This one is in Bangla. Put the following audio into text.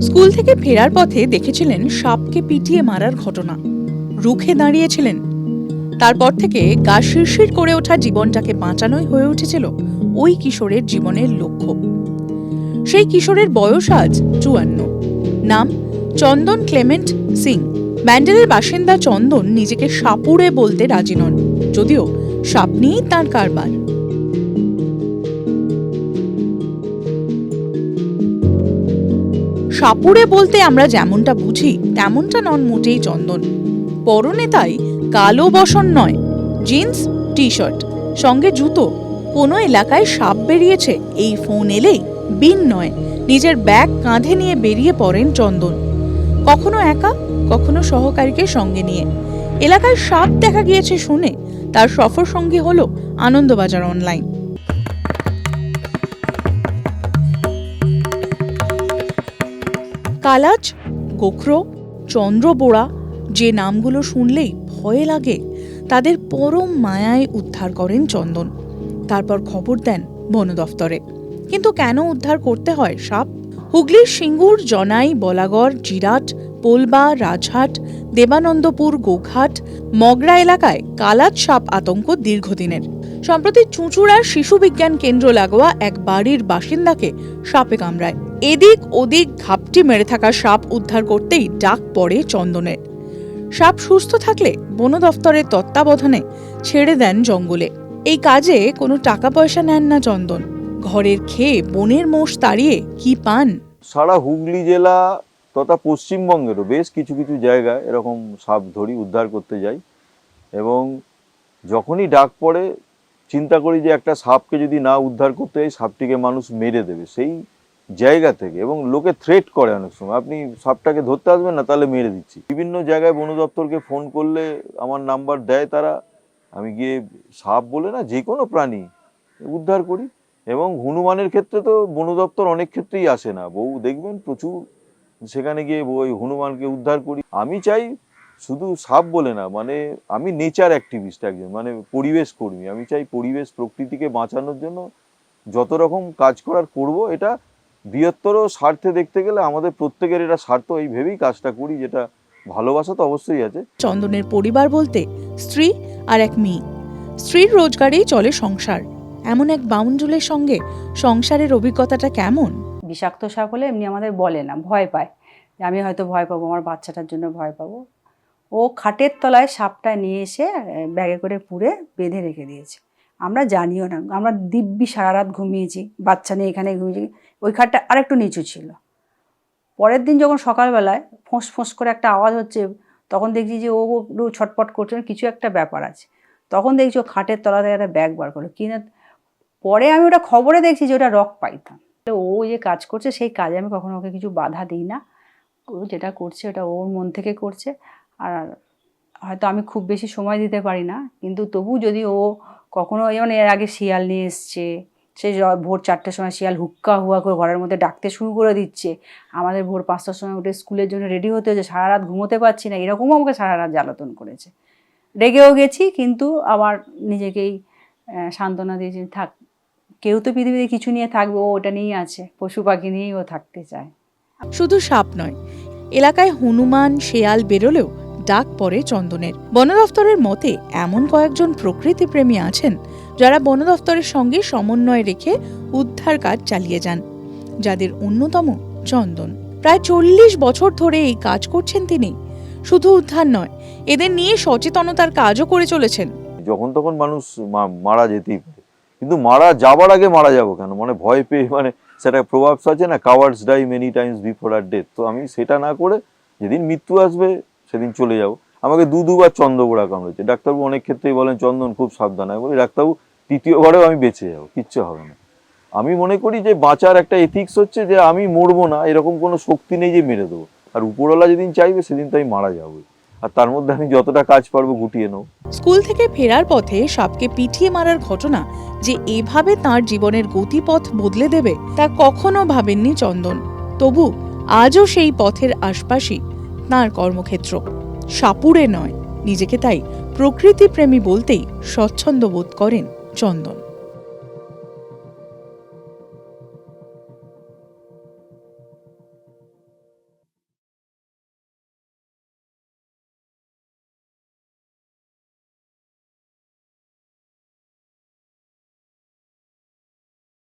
স্কুল থেকে ফেরার পথে দেখেছিলেন সাপকে পিটিয়ে মারার ঘটনা। রুখে দাঁড়িয়েছিলেন। তারপর থেকে গা শিরশির করে ওঠা জীবনটাকে বাঁচানোই হয়ে উঠেছিল ওই কিশোরের জীবনের লক্ষ্য। সেই কিশোরের বয়স আজ চুয়ান্ন। নাম চন্দন ক্লেমেন্ট সিং। ব্যান্ডেলের বাসিন্দা চন্দন নিজেকে সাপুড়ে বলতে রাজি নন, যদিও সাপ নিয়েই তাঁর কারবার। সাপুড়ে বলতে আমরা যেমনটা বুঝি, তেমনটা নন মোটেই চন্দন। পরনে তাই কালো বসন নয়, জিন্স টি শার্ট সঙ্গে জুতো। কোনো এলাকায় সাপ বেরিয়েছে, এই ফোন এলেই বিন নয়, নিজের ব্যাগ কাঁধে নিয়ে বেরিয়ে পড়েন চন্দন। কখনো একা, কখনো সহকারীকে সঙ্গে নিয়ে। এলাকায় সাপ দেখা গিয়েছে শুনে তার সফর সঙ্গী হলো আনন্দবাজার অনলাইন। কালাজ, গোখরো, চন্দ্রবোড়া যে নামগুলো শুনলেই ভয় লাগে, তাদের পরম মায়ায় উদ্ধার করেন চন্দন। তারপর খবর দেন বন দফতরে। কিন্তু কেন উদ্ধার করতে হয় সাপ? হুগলির সিঙ্গুর, জনাই, বলাগড়, জিরাট, পোলবা, রাজহাট, দেবানন্দপুর, গোঘাট, মগরা এলাকায় কালাত সাপ আতঙ্ক দীর্ঘদিনের। সম্প্রতি চুঁচুড়ার শিশু বিজ্ঞান কেন্দ্র লাগোয়া এক বাড়ির বাসিন্দাকে সাপে কামড়ায়। এদিক ওদিক ঘাপটি মেরে থাকা সাপ উদ্ধার করতেই ডাক পড়ে চন্দনের সাপ সুস্থ থাকলে বন দফতরের তত্ত্বাবধানে ছেড়ে দেন জঙ্গলে। এই কাজে কোনো টাকা পয়সা নেন না চন্দন। ঘরের খেয়ে বনের মোষ তাড়িয়ে কি পান? সারা হুগলি জেলা তথা পশ্চিমবঙ্গেরও বেশ কিছু কিছু জায়গায় এরকম সাপ ধরি উদ্ধার করতে যাই এবং যখনই ডাক পড়ে, চিন্তা করি যে একটা সাপকে যদি না উদ্ধার করতে যাই, সাপটিকে মানুষ মেরে দেবে। সেই জায়গা থেকে এবং লোকে থ্রেট করে অনেক সময়। আপনি সাপটাকে ধরতে আসবেন না, তাহলে মেরে দিচ্ছি। বিভিন্ন জায়গায় বন দপ্তরকে ফোন করলে আমার নাম্বার দেয় তারা। আমি গিয়ে সাপ বলে না যে কোনো প্রাণী উদ্ধার করি। এবং হনুমানের ক্ষেত্রে তো বন দপ্তর অনেক ক্ষেত্রেই আসে না। বউ দেখবেন প্রচুর। সেখানে গিয়ে ওই হনুমানকে উদ্ধার করি। আমি চাই শুধু সাপ বলে না মানে আমি নেচার অ্যাক্টিভিস্ট একজন মানে পরিবেশ কর্মী। আমি চাই পরিবেশ প্রকৃতিকে বাঁচানোর জন্য যত রকম কাজ করার করব, এটা বৃহত্তর স্বার্থে দেখতে গেলে আমাদের প্রত্যেকের এটা স্বার্থ এই ভেবেই কাজটা করি যেটা ভালোবাসা তো অবশ্যই আছে। চন্দনের পরিবার বলতে স্ত্রী আর এক মেয়ে। স্ত্রীর রোজগারেই চলে সংসার। এমন এক বাউন্ডুলের সঙ্গে সংসারের অভিজ্ঞতাটা কেমন? বিষাক্ত সাপ হলে এমনি আমাদের বলে না ভয় পায়। যে আমি হয়তো ভয় পাবো আমার বাচ্চাটার জন্য ভয় পাবো। ও খাটের তলায় সাপটা নিয়ে এসে ব্যাগে করে পুড়ে বেঁধে রেখে দিয়েছে। আমরা জানিও না। আমরা দিব্যি সারা রাত ঘুমিয়েছি, বাচ্চা নিয়ে এখানে ঘুমিয়েছি। ওই খাটটা আরেকটু নিচু ছিল। পরের দিন যখন সকালবেলায় ফোঁস ফোঁস করে একটা আওয়াজ হচ্ছে, তখন দেখছি যে ও ছটপট করছে, কিছু একটা ব্যাপার আছে। তখন দেখছি ও খাটের তলা থেকে একটা ব্যাগ বার করল। কিনা, পরে আমি ওটা খবরে দেখছি যে ওটা রক পাইতাম তো ও যে কাজ করছে, সেই কাজে আমি কখনো ওকে কিছু বাধা দিই না। ও যেটা করছে ওটা ওর মন থেকে করছে। আর হয়তো আমি খুব বেশি সময় দিতে পারি না, কিন্তু তবু যদি ও কখনো যেমন এর আগে শিয়াল নিয়ে এসছে। সে ভোর চারটের সময় শিয়াল হুক্কা হুয়া করে ঘরের মধ্যে ডাকতে শুরু করে দিচ্ছে। আমাদের ভোর পাঁচটার সময় উঠে স্কুলের জন্য রেডি হতে হচ্ছে সারা রাত ঘুমোতে পারছি না, এরকমও আমাকে সারা রাত জ্বালাতন করেছে। রেগেও গেছি, কিন্তু আবার নিজেকেই সান্ত্বনা দিয়েছি, থাক, কেউ তো পৃথিবীতে কিছু নিয়ে থাকবে, ও ওটা নিয়েই আছে, পশু পাখি নিয়েই ও থাকতে চায়। শুধু সাপ নয়, এলাকায় হনুমান, শেয়াল বেরোলেও ডাক পড়ে চন্দনের। বন দফতরের মতে, এমন কয়েকজন প্রকৃতিপ্রেমী আছেন যারা বন দফতরের সঙ্গে সমন্বয় রেখে উদ্ধার কাজ চালিয়ে যান, যাদের অন্যতম চন্দন। প্রায় চল্লিশ বছর ধরে এই কাজ করছেন তিনি। শুধু উদ্ধার নয়, এদের নিয়ে সচেতনতার কাজও করে চলেছেন। যখন তখন মানুষ মারা যেতেই পারে। কিন্তু মারা যাবার আগে মারা যাব কেন? মানে ভয় পেয়ে মানে সেটা প্রভাব আছে না cowards die many times before their death তো আমি সেটা না করে যেদিন মৃত্যু আসবে সেদিন চলে যাব। আমাকে দু দুবার চন্দ্রবোড়া কামড়েছে ডাক্তারবাবু অনেক ক্ষেত্রেই বলেন, চন্দন, খুব সাবধান। আমি বলি, ডাক্তারবাবু, তৃতীয়বারেও আমি বেঁচে যাব, কিচ্ছু হবে না। আমি মনে করি যে বাঁচার একটা এথিক্স হচ্ছে যে আমি মরবো না, এরকম কোনো শক্তি নেই যে মেরে দেবো। আর উপরওয়ালা যেদিন চাইবে, সেদিন তো আমি মারা যাব আর তার মধ্যে আমি যতটা কাজ পারব গুটিয়ে নেব। স্কুল থেকে ফেরার পথে সাপকে পিটিয়ে মারার ঘটনা যে এভাবে তার জীবনের গতিপথ বদলে দেবে, তা কখনো ভাবেননি চন্দন। তবু আজও সেই পথের আশপাশই। তাঁর কর্মক্ষেত্র। সাপুড়ে নয় নিজেকে তাই প্রকৃতিপ্রেমী বলতেই স্বচ্ছন্দ বোধ করেন চন্দন।